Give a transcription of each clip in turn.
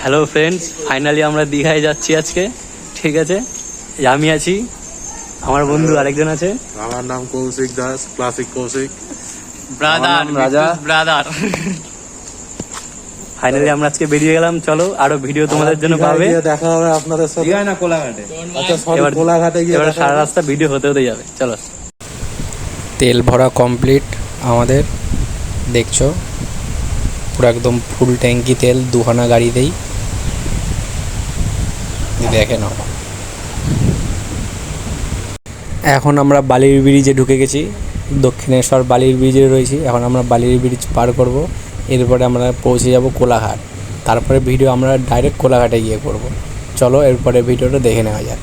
Hello friends finally আমরা দীঘায় যাচ্ছি আজকে। ঠিক আছে? আমি আছি। আমার বন্ধু আরেকজন আছে। আমার নাম Kaushik Das classic Kaushik. Brother Raja. Brother finally আমরা আজকে বেরিয়ে গেলাম। চলো আরও ভিডিও তোমাদের জন্য পাবে। দেখা হবে আপনাদের সাথে। দীঘায় না কোলাঘাটে? আচ্ছা সরি এবার কোলাঘাটে গিয়ে এবার সারা। রাস্তা ভিডিও হতে হতে যাবে। চলো। তেল ভরা কমপ্লিট আমাদের। দেখছ? পুরো একদম ফুল ট্যাঙ্কি তেল দুখানা গাড়িতেই দেখে নাও এখন আমরা বালির ব্রিজে ঢুকে গেছি। দক্ষিণেশ্বর বালির ব্রিজে রয়েছি। এখন আমরা বালির ব্রিজ পার করব। এরপরে আমরা পৌঁছে যাব কোলাঘাট। তারপরে ভিডিও আমরা ডাইরেক্ট কোলাঘাটে গিয়ে করব। চলো এরপরে ভিডিওটা দেখে নেওয়া যাক।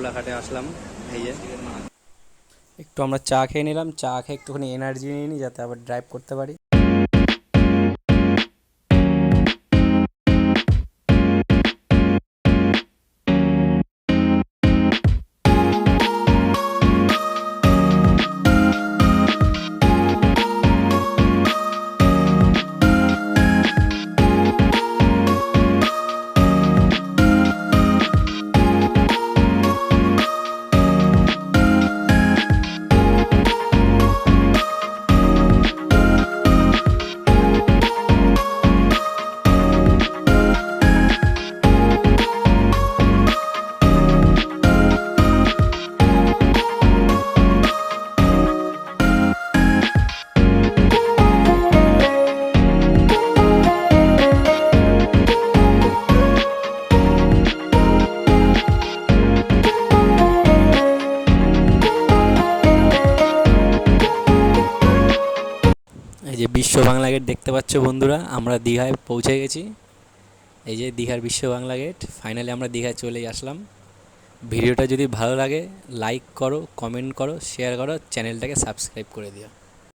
কোলাঘাটে আসলাম এই একটু আমরা চা খেয়ে নিলাম, চা খেয়ে একটুখানি এনার্জি নিয়ে নিই যাতে আবার ড্রাইভ করতে পারি। যে বিশ্ব বাংলা গেট দেখতে পাচ্ছ বন্ধুরা, আমরা দীঘায় পৌঁছে গেছি। এই যে দীঘার বিশ্ব বাংলা গেট ফাইনালি আমরা দীঘায় চলে আসলাম। ভিডিওটা যদি ভালো লাগে লাইক করো কমেন্ট করো শেয়ার করো চ্যানেলটাকে সাবস্ক্রাইব করে দিও।